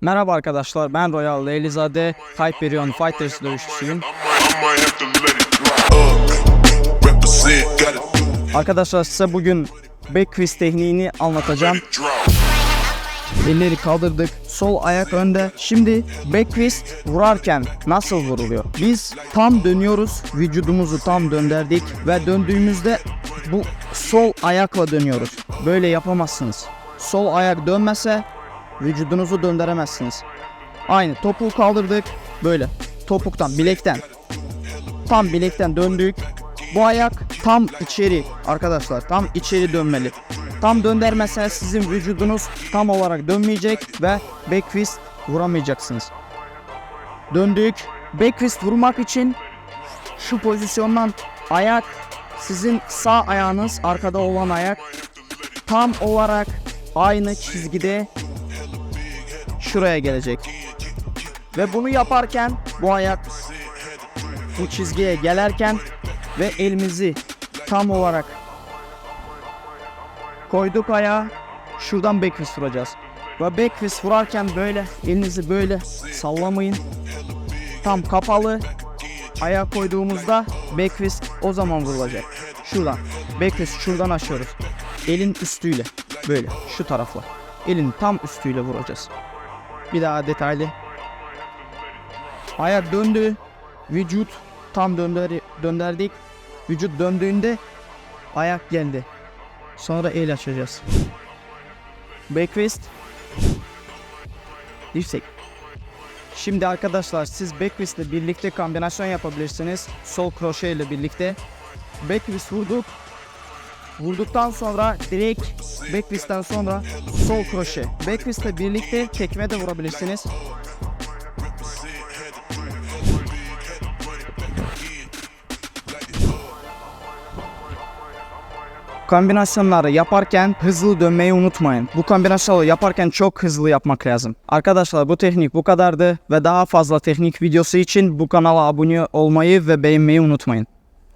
Merhaba arkadaşlar ben Royal Leylizade Hyperion Fighters dövüşçüsüyüm. Arkadaşlar size bugün back twist tekniğini anlatacağım. Elleri kaldırdık. Sol ayak önde. Şimdi back twist vurarken nasıl vuruluyor? Biz tam dönüyoruz. Vücudumuzu tam döndürdük ve döndüğümüzde bu sol ayakla dönüyoruz. Böyle yapamazsınız. Sol ayak dönmese vücudunuzu döndüremezsiniz. Aynı topuğu kaldırdık. Böyle. Topuktan, bilekten. Tam bilekten döndük. Bu ayak tam içeri arkadaşlar. Tam içeri dönmeli. Tam döndürmezseniz sizin vücudunuz tam olarak dönmeyecek ve back fist vuramayacaksınız. Döndük. Back fist vurmak için şu pozisyondan ayak sizin sağ ayağınız arkada olan ayak tam olarak aynı çizgide şuraya gelecek. Ve bunu yaparken bu ayak bu çizgiye gelerken ve elimizi tam olarak koyduk ayağa şuradan back fist vuracağız. Ve back fist vurarken böyle elinizi böyle sallamayın. Tam kapalı ayağa koyduğumuzda back fist o zaman vurulacak. Şuradan. Back fist şuradan açıyoruz. Elin üstüyle böyle şu tarafla. Elin tam üstüyle vuracağız. Bir daha detaylı. Ayak döndü. Vücut tam döndür döndürdük. Vücut döndüğünde ayak geldi. Sonra el açacağız. Back fist. Dirsek. Şimdi arkadaşlar siz back fist ile birlikte kombinasyon yapabilirsiniz. Sol kroşe ile birlikte. Back fist vurduk. Vurduktan sonra direkt back fist'ten sonra sol kroşe. Back fist ile birlikte tekme de vurabilirsiniz. Kombinasyonları yaparken hızlı dönmeyi unutmayın. Bu kombinasyonu yaparken çok hızlı yapmak lazım. Arkadaşlar bu teknik bu kadardı ve daha fazla teknik videosu için bu kanala abone olmayı ve beğenmeyi unutmayın.